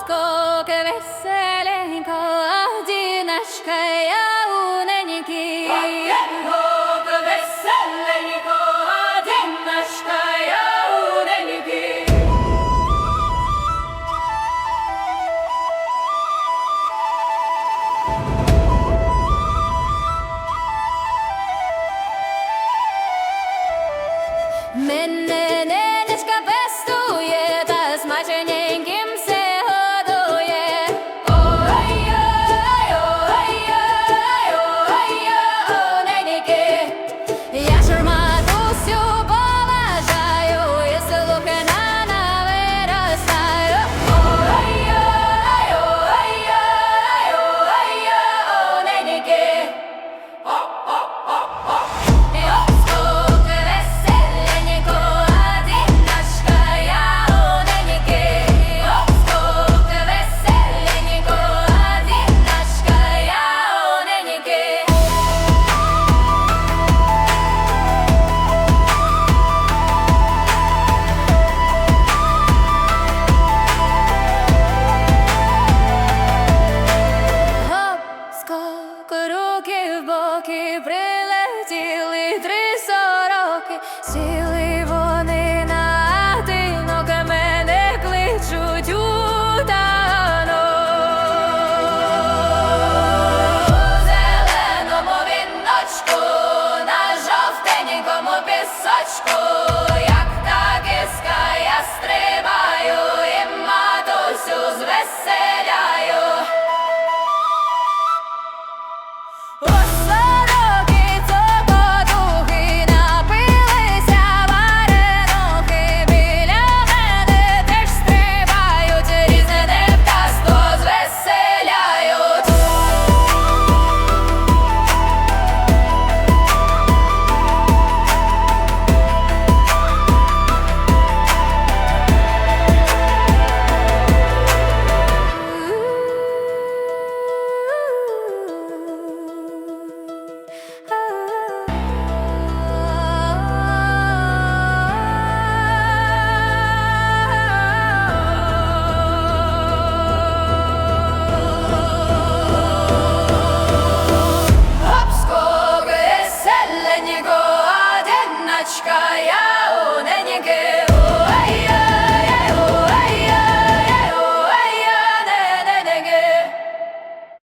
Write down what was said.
Скоке веселенько, одиночка я. боки прилетіли три сороки, сіли вони на тинок, мене кличуть у танок. У зеленому віночку, на жовтенькому пісочку.